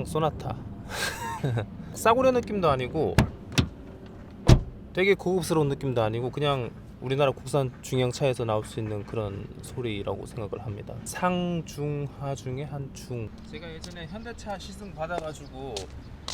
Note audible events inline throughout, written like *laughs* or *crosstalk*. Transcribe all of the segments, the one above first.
그냥 소나타 *laughs* 싸구려 느낌도 아니고 되게 고급스러운 느낌도 아니고 그냥 우리나라 국산 중형차에서 나올 수 있는 그런 소리라고 생각을 합니다. 상중하 중에 한 중. 제가 예전에 현대차 시승 받아가지고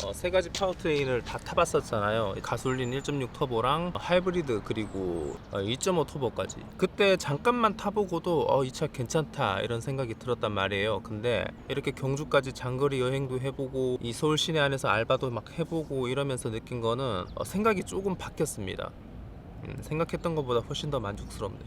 어, 세 가지 파워트레인을 다 타봤었잖아요. 가솔린 1.6 터보랑 하이브리드 그리고 어, 2.5 터보까지. 그때 잠깐만 타보고도 어, 이 차 괜찮다 이런 생각이 들었단 말이에요. 근데 이렇게 경주까지 장거리 여행도 해보고 이 서울 시내 안에서 알바도 막 해보고 이러면서 느낀 거는 어, 생각이 조금 바뀌었습니다. 음, 생각했던 것보다 훨씬 더 만족스럽네.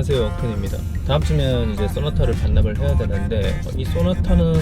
안녕하세요 오픈입니다. 다음 주면 이제 소나타를 반납을 해야 되는데 어, 이 소나타는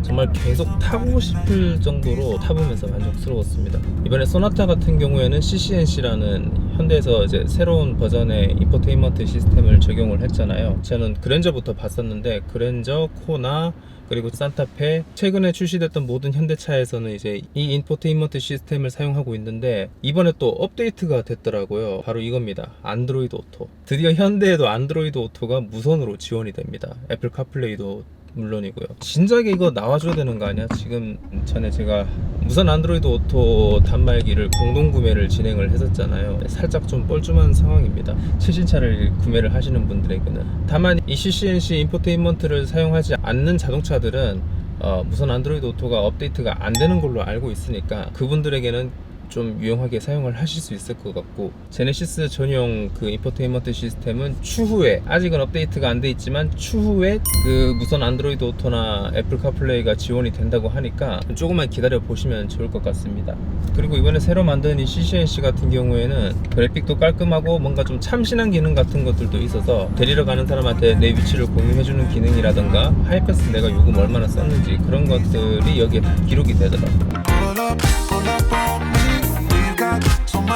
정말 계속 타고 싶을 정도로 타보면서 만족스러웠습니다. 이번에 소나타 같은 경우에는 CCNC라는 현대에서 이제 새로운 버전의 인포테인먼트 시스템을 적용을 했잖아요 저는 그랜저부터 봤었는데 그랜저, 코나 그리고 산타페 최근에 출시됐던 모든 현대차에서는 이제 이 인포테인먼트 시스템을 사용하고 있는데 이번에 또 업데이트가 됐더라고요. 바로 이겁니다. 안드로이드 오토. 드디어 현대에도 안드로이드 오토가 무선으로 지원이 됩니다. 애플 카플레이도 물론이고요. 진작에 이거 나와줘야 되는 거 아니야? 지금 전에 제가 무선 안드로이드 오토 단말기를 공동 구매를 진행을 했었잖아요. 살짝 좀 뻘쭘한 상황입니다. 최신 차를 구매를 하시는 분들에게는. 다만 이 CCNC 인포테인먼트를 사용하지 않는 자동차들은 어, 무선 안드로이드 오토가 업데이트가 안 되는 걸로 알고 있으니까 그분들에게는 좀 유용하게 사용을 하실 수 있을 것 같고 제네시스 전용 그 인포테인먼트 시스템은 추후에 아직은 업데이트가 안 돼 있지만 추후에 그 무선 안드로이드 오토나 애플 카플레이가 지원이 된다고 하니까 조금만 기다려 보시면 좋을 것 같습니다. 그리고 이번에 새로 만든 이 CCNC 같은 경우에는 그래픽도 깔끔하고 뭔가 좀 참신한 기능 같은 것들도 있어서 데리러 가는 사람한테 내 위치를 공유해주는 기능이라던가 하이패스 내가 요금 얼마나 썼는지 그런 것들이 여기에 다 기록이 되더라고요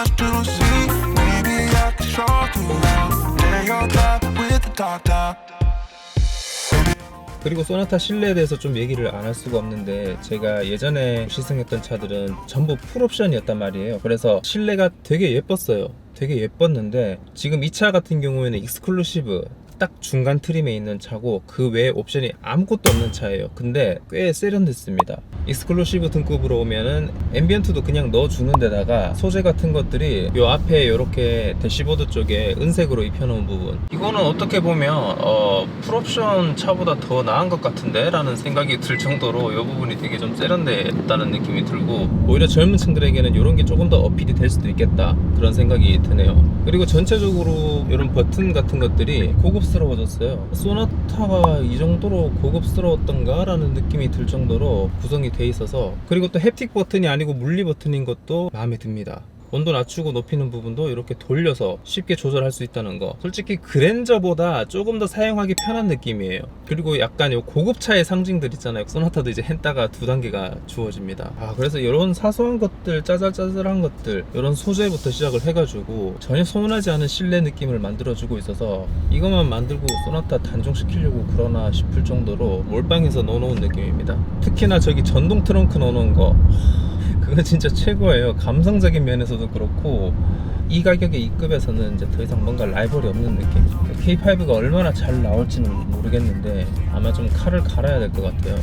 much to see. Maybe I could show you around. Lay your top with the top down. 그리고 소나타 실내에 대해서 좀 얘기를 안 할 수가 없는데 제가 예전에 시승했던 차들은 전부 풀옵션이었단 말이에요 그래서 실내가 되게 예뻤어요 되게 예뻤는데 지금 이 차 같은 경우에는 익스클루시브 딱 중간 트림에 있는 차고 그 외에 옵션이 아무것도 없는 차예요. 근데 꽤 세련됐습니다. 익스클루시브 등급으로 오면은 앰비언트도 그냥 넣어주는 데다가 소재 같은 것들이 요 앞에 이렇게 대시보드 쪽에 은색으로 입혀놓은 부분. 이거는 어떻게 보면 어, 풀옵션 차보다 더 나은 것 같은데 라는 생각이 들 정도로 이 부분이 되게 좀 세련됐다는 느낌이 들고 오히려 젊은 층들에게는 이런 게 조금 더 어필이 될 수도 있겠다. 그런 생각이 드네요. 그리고 전체적으로 이런 버튼 같은 것들이 고급 스러워졌어요. 소나타가 이 정도로 고급스러웠던가 라는 느낌이 들 정도로 구성이 돼 있어서 그리고 또 햅틱 버튼이 아니고 물리 버튼인 것도 마음에 듭니다 온도 낮추고 높이는 부분도 이렇게 돌려서 쉽게 조절할 수 있다는 거. 솔직히 그랜저보다 조금 더 사용하기 편한 느낌이에요. 그리고 약간 요 고급차의 상징들 있잖아요. 소나타도 이제 했다가 두 단계가 주어집니다. 아 그래서 이런 사소한 것들 짜잘짜잘한 것들 이런 소재부터 시작을 해가지고 전혀 소원하지 않은 실내 느낌을 만들어주고 있어서 이것만 만들고 소나타 단종시키려고 그러나 싶을 정도로 몰빵해서 넣어놓은 느낌입니다. 특히나 저기 전동 트렁크 넣어놓은 거 그건 진짜 최고예요. 감성적인 면에서도 그렇고 이 가격의 이 급에서는 이제 더 이상 뭔가 라이벌이 없는 느낌. K5가 얼마나 잘 나올지는 모르겠는데 아마 좀 칼을 갈아야 될 것 같아요.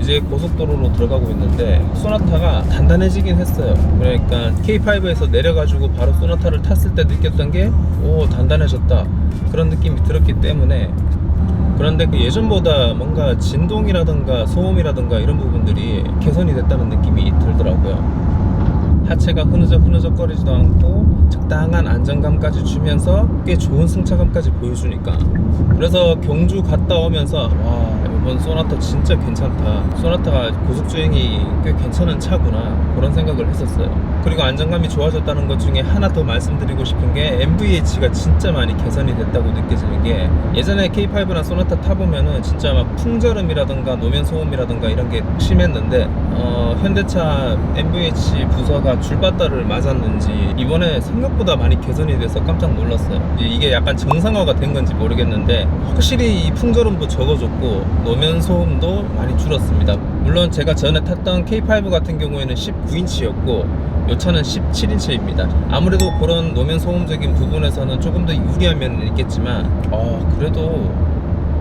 이제 고속도로로 들어가고 있는데 소나타가 단단해지긴 했어요. 그러니까 K5에서 내려가지고 바로 소나타를 탔을 때 느꼈던 게 오 단단해졌다 그런 느낌이 들었기 때문에 그런데 그 예전보다 뭔가 진동이라든가 소음이라든가 이런 부분들이 개선이 됐다는 느낌이 들더라고요. 하체가 흐느적 흐느적거리지도 않고 적당한 안정감까지 주면서 꽤 좋은 승차감까지 보여주니까 그래서 경주 갔다 오면서 와 이번 소나타 진짜 괜찮다. 소나타가 고속주행이 꽤 괜찮은 차구나. 그런 생각을 했었어요. 그리고 안정감이 좋아졌다는 것 중에 하나 더 말씀드리고 싶은 게 MVH가 진짜 많이 개선이 됐다고 느껴지는 게 예전에 K5나 소나타 타보면은 진짜 막 풍절음이라든가 노면 소음이라든가 이런 게 심했는데 어, 현대차 MVH 부서가 줄바따를 맞았는지 이번에 생각보다 많이 개선이 돼서 깜짝 놀랐어요. 이게 약간 정상화가 된 건지 모르겠는데 확실히 이 풍절음도 적어졌고 노면 소음도 많이 줄었습니다. 물론 제가 전에 탔던 K5 같은 경우에는 19인치였고 이 차는 17인치입니다. 아무래도 그런 노면 소음적인 부분에서는 조금 더 유리한 면은 있겠지만 어, 그래도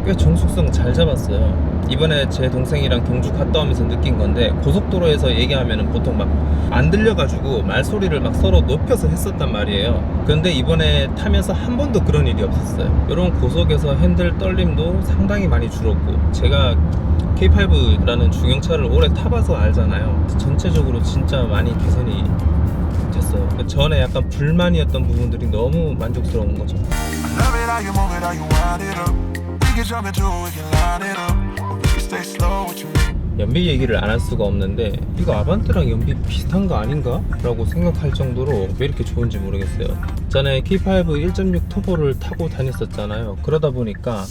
꽤 정숙성 잘 잡았어요. 이번에 제 동생이랑 경주 갔다 오면서 느낀 건데 고속도로에서 얘기하면은 보통 막 안 들려가지고 말소리를 막 서로 높여서 했었단 말이에요. 그런데 이번에 타면서 한 번도 그런 일이 없었어요. 이런 고속에서 핸들 떨림도 상당히 많이 줄었고 제가 K5라는 중형차를 오래 타봐서 알잖아요. 전체적으로 진짜 많이 개선이 됐어요. 전에 약간 불만이었던 부분들이 너무 만족스러운 거죠. 연비 얘기를 안 할 수가 없는데 이거 아반떼랑 연비 비슷한 거 아닌가? 라고 생각할 정도로 왜 이렇게 좋은지 모르겠어요 전에 K5 1.6 터보를 타고 다녔었잖아요 그러다 보니까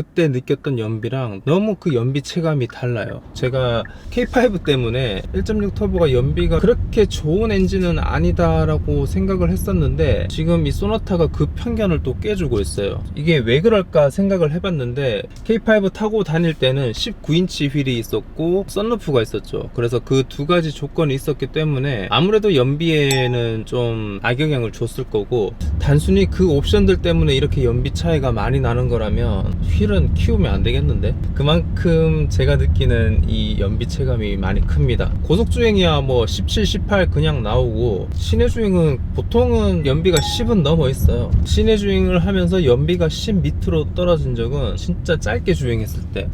그때 느꼈던 연비랑 너무 그 연비 체감이 달라요. 제가 K5 때문에 1.6 터보가 연비가 그렇게 좋은 엔진은 아니다라고 생각을 했었는데 지금 이 소나타가 그 편견을 또 깨주고 있어요. 이게 왜 그럴까 생각을 해봤는데 K5 타고 다닐 때는 19인치 휠이 있었고 썬루프가 있었죠. 그래서 그 두 가지 조건이 있었기 때문에 아무래도 연비에는 좀 악영향을 줬을 거고 단순히 그 옵션들 때문에 이렇게 연비 차이가 많이 나는 거라면 휠은 키우면 안 되겠는데? 그만큼 제가 느끼는 이 연비 체감이 많이 큽니다. 고속주행이야 뭐 17, 18 그냥 나오고 시내 주행은 보통은 연비가 10은 넘어 있어요. 시내 주행을 하면서 연비가 10 밑으로 떨어진 적은 진짜 짧게 주행했을 때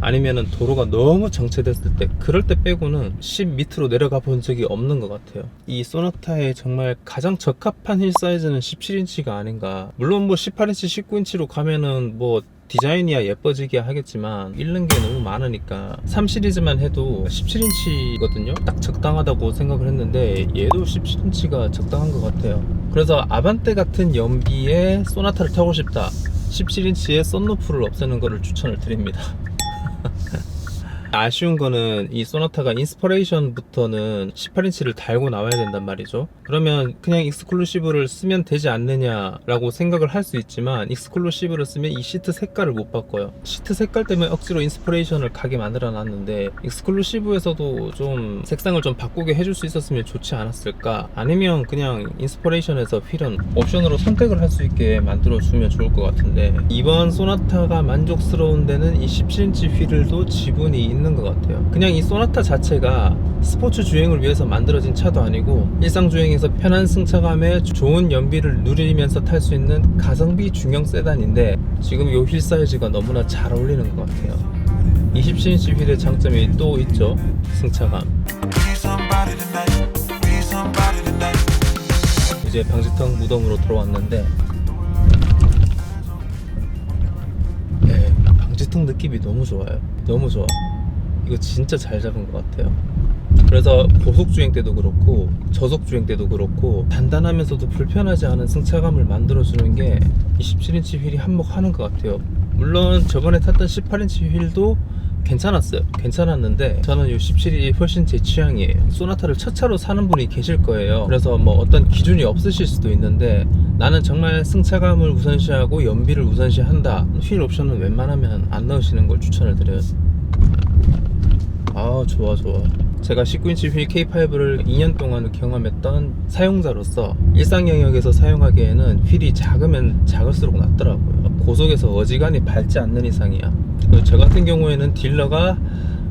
아니면은 도로가 너무 정체됐을 때 그럴 때 빼고는 10 밑으로 내려가 본 적이 없는 것 같아요. 이 소나타에 정말 가장 적합한 힐 사이즈는 17인치가 아닌가. 물론 뭐 18인치 19인치로 가면은 뭐 디자인이야 예뻐지게 하겠지만 잃는 게 너무 많으니까 3 시리즈만 해도 17인치거든요? 딱 적당하다고 생각을 했는데 얘도 17인치가 적당한 것 같아요. 그래서 아반떼 같은 연비의 소나타를 타고 싶다. 17인치의 썬루프를 없애는 거를 추천을 드립니다 아쉬운 거는 이 소나타가 인스퍼레이션부터는 18인치를 달고 나와야 된단 말이죠. 그러면 그냥 익스클루시브를 쓰면 되지 않느냐라고 생각을 할 수 있지만 익스클루시브를 쓰면 이 시트 색깔을 못 바꿔요. 시트 색깔 때문에 억지로 인스퍼레이션을 가게 만들어 놨는데 익스클루시브에서도 좀 색상을 좀 바꾸게 해줄 수 있었으면 좋지 않았을까? 아니면 그냥 인스퍼레이션에서 휠은 옵션으로 선택을 할 수 있게 만들어 주면 좋을 것 같은데 이번 소나타가 만족스러운 데는 이 17인치 휠도 지분이 있는 것 같아요. 그냥 이 소나타 자체가 스포츠 주행을 위해서 만들어진 차도 아니고 일상 주행에서 편한 승차감에 좋은 연비를 누리면서 탈 수 있는 가성비 중형 세단인데 지금 이휠 사이즈가 너무나 잘 어울리는 것 같아요. 27인치 휠의 장점이 또 있죠. 승차감. 이제 방지턱 무덤으로 들어왔는데 네, 방지턱 느낌이 너무 좋아요 너무 좋아 이거 진짜 잘 잡은 것 같아요 그래서 고속주행 때도 그렇고 저속주행 때도 그렇고 단단하면서도 불편하지 않은 승차감을 만들어주는 게 27인치 휠이 한몫하는 것 같아요 물론 저번에 탔던 18인치 휠도 괜찮았어요. 괜찮았는데 저는 이 17이 훨씬 제 취향이에요. 소나타를 첫 차로 사는 분이 계실 거예요. 그래서 뭐 어떤 기준이 없으실 수도 있는데 나는 정말 승차감을 우선시하고 연비를 우선시한다. 휠 옵션은 웬만하면 안 넣으시는 걸 추천을 드려요. 아 좋아 좋아. 제가 19인치 휠 K5를 2년 동안 경험했던 사용자로서 일상 영역에서 사용하기에는 휠이 작으면 작을수록 낫더라고요. 고속에서 어지간히 밟지 않는 이상이야. 저 같은 경우에는 딜러가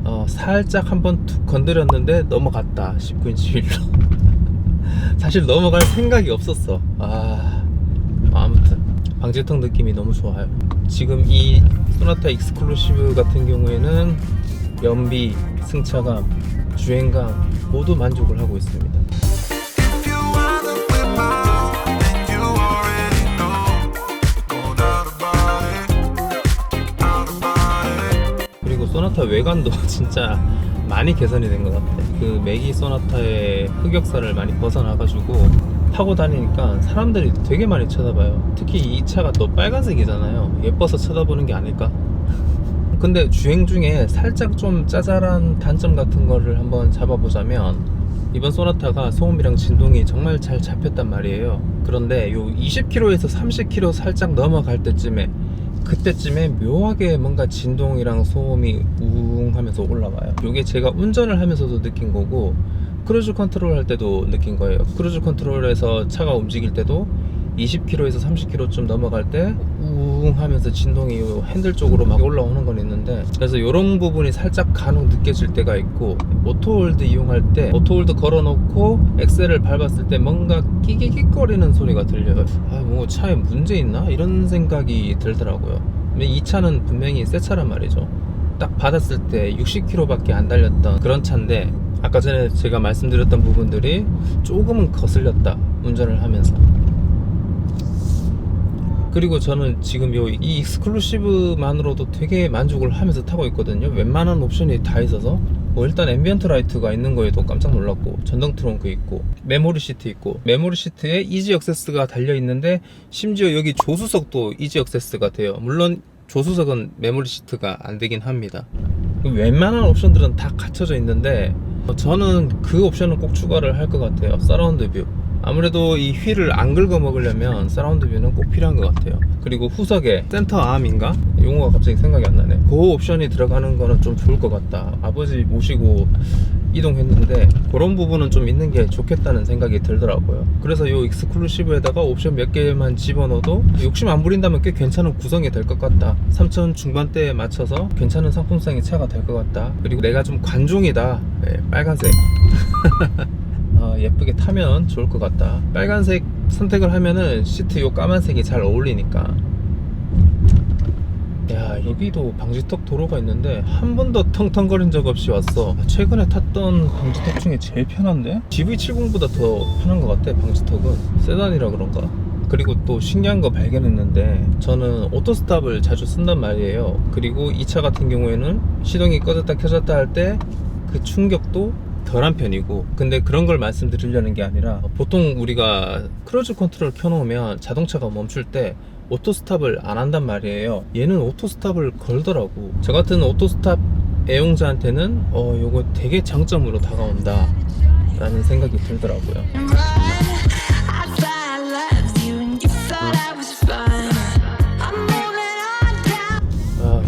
어, 살짝 한번 툭 건드렸는데 넘어갔다 19인치 휠로. *laughs* 사실 넘어갈 생각이 없었어. 아 아무튼 방지턱 느낌이 너무 좋아요. 지금 이 소나타 익스클루시브 같은 경우에는 연비, 승차감, 주행감 모두 만족을 하고 있습니다. 그리고 소나타 외관도 *laughs* 진짜 많이 개선이 된 것 같아. 그 매기 소나타의 흑역사를 많이 벗어나가지고 타고 다니니까 사람들이 되게 많이 쳐다봐요. 특히 이 차가 또 빨간색이잖아요. 예뻐서 쳐다보는 게 아닐까? 근데 주행 중에 살짝 좀 짜잘한 단점 같은 거를 한번 잡아보자면 이번 소나타가 소음이랑 진동이 정말 잘 잡혔단 말이에요. 그런데 요 20km에서 30km 살짝 넘어갈 때쯤에 그때쯤에 묘하게 뭔가 진동이랑 소음이 우웅 하면서 올라와요. 요게 제가 운전을 하면서도 느낀 거고 크루즈 컨트롤 할 때도 느낀 거예요. 크루즈 컨트롤에서 차가 움직일 때도 20km에서 30km 좀 넘어갈 때 우웅 하면서 진동이 요 핸들 쪽으로 막 올라오는 건 있는데 그래서 이런 부분이 살짝 간혹 느껴질 때가 있고 오토홀드 이용할 때 오토홀드 걸어놓고 엑셀을 밟았을 때 뭔가 끼기끼거리는 소리가 들려요. 아 뭐 차에 문제 있나? 이런 생각이 들더라고요. 이 차는 분명히 새 차란 말이죠. 딱 받았을 때 60km밖에 안 달렸던 그런 차인데 아까 전에 제가 말씀드렸던 부분들이 조금은 거슬렸다 운전을 하면서 그리고 저는 지금 요 이 익스클루시브만으로도 되게 만족을 하면서 타고 있거든요. 웬만한 옵션이 다 있어서 뭐 일단 앰비언트 라이트가 있는 거에도 깜짝 놀랐고 전동 트렁크 있고 메모리 시트 있고 메모리 시트에 이지 액세스가 달려 있는데 심지어 여기 조수석도 이지 액세스가 돼요. 물론 조수석은 메모리 시트가 안 되긴 합니다. 웬만한 옵션들은 다 갖춰져 있는데 어, 저는 그 옵션은 꼭 추가를 할 것 같아요. 서라운드 뷰. 아무래도 이 휠을 안 긁어 먹으려면 서라운드 뷰는 꼭 필요한 것 같아요. 그리고 후석에 센터 암인가? 용어가 갑자기 생각이 안 나네. 그 옵션이 들어가는 거는 좀 좋을 것 같다. 아버지 모시고 이동했는데 그런 부분은 좀 있는 게 좋겠다는 생각이 들더라고요. 그래서 이 익스클루시브에다가 옵션 몇 개만 집어넣어도 욕심 안 부린다면 꽤 괜찮은 구성이 될 것 같다. 3천 중반대에 맞춰서 괜찮은 상품성의 차가 될 것 같다. 그리고 내가 좀 관종이다. 네, 빨간색. *laughs* 어, 예쁘게 타면 좋을 것 같다. 빨간색 선택을 하면은 시트 요 까만색이 잘 어울리니까. 야 여기도 방지턱 도로가 있는데 한 번도 텅텅거린 적 없이 왔어. 최근에 탔던 방지턱 중에 제일 편한데? GV70보다 더 편한 것 같아 방지턱은 세단이라 그런가. 그리고 또 신기한 거 발견했는데 저는 오토스탑을 자주 쓴단 말이에요. 그리고 이 차 같은 경우에는 시동이 꺼졌다 켜졌다 할 때 그 충격도 덜한 편이고 근데 그런 걸 말씀드리려는 게 아니라 보통 우리가 크루즈 컨트롤 켜놓으면 자동차가 멈출 때 오토스탑을 안 한단 말이에요. 얘는 오토스탑을 걸더라고. 저 같은 오토스탑 애용자한테는 어 요거 되게 장점으로 다가온다 라는 생각이 들더라고요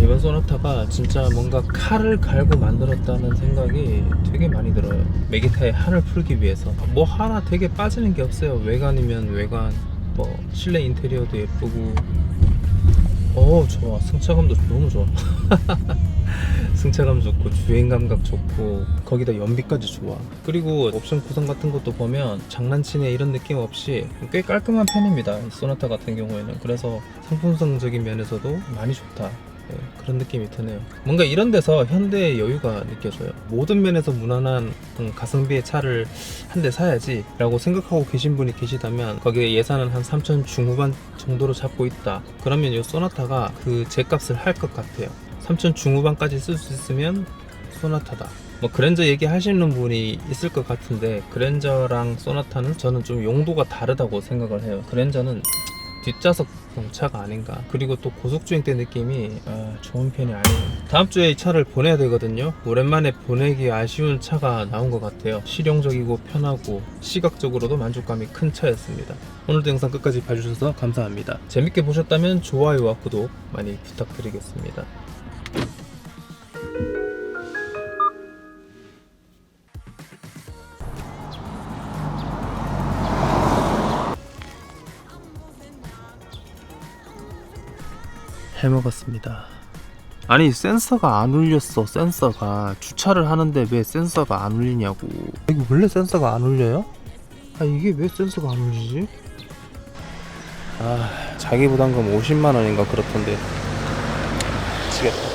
이번 소나타가 진짜 뭔가 칼을 갈고 만들었다는 생각이 되게 많이 들어요. 메기타의 한을 풀기 위해서 뭐 하나 되게 빠지는 게 없어요. 외관이면 외관, 뭐 실내 인테리어도 예쁘고, 어 좋아. 승차감도 너무 좋아. *laughs* 승차감 좋고 주행 감각 좋고 거기다 연비까지 좋아. 그리고 옵션 구성 같은 것도 보면 장난치네 이런 느낌 없이 꽤 깔끔한 편입니다. 이 소나타 같은 경우에는 그래서 상품성적인 면에서도 많이 좋다. 네, 그런 느낌이 드네요. 뭔가 이런 데서 현대의 여유가 느껴져요. 모든 면에서 무난한 음, 가성비의 차를 한 대 사야지 라고 생각하고 계신 분이 계시다면 거기에 예산은 한 3천 중후반 정도로 잡고 있다. 그러면 이 소나타가 그 제값을 할 것 같아요. 3천 중후반까지 쓸 수 있으면 소나타다. 뭐 그랜저 얘기하시는 분이 있을 것 같은데 그랜저랑 소나타는 저는 좀 용도가 다르다고 생각을 해요. 그랜저는 뒷좌석 차가 아닌가. 그리고 또 고속주행 때 느낌이 아, 좋은 편이 아니에요. 다음 주에 이 차를 보내야 되거든요. 오랜만에 보내기 아쉬운 차가 나온 것 같아요. 실용적이고 편하고 시각적으로도 만족감이 큰 차였습니다. 오늘도 영상 끝까지 봐주셔서 감사합니다. 재밌게 보셨다면 좋아요와 구독 많이 부탁드리겠습니다. 해먹었습니다. 아니 센서가 안 울렸어 센서가 주차를 하는데 왜 센서가 안 울리냐고 이거 원래 센서가 안 울려요? 아 이게 왜 센서가 안 울리지? 아 자기 부담금 50만 원인가 그렇던데 미치겠다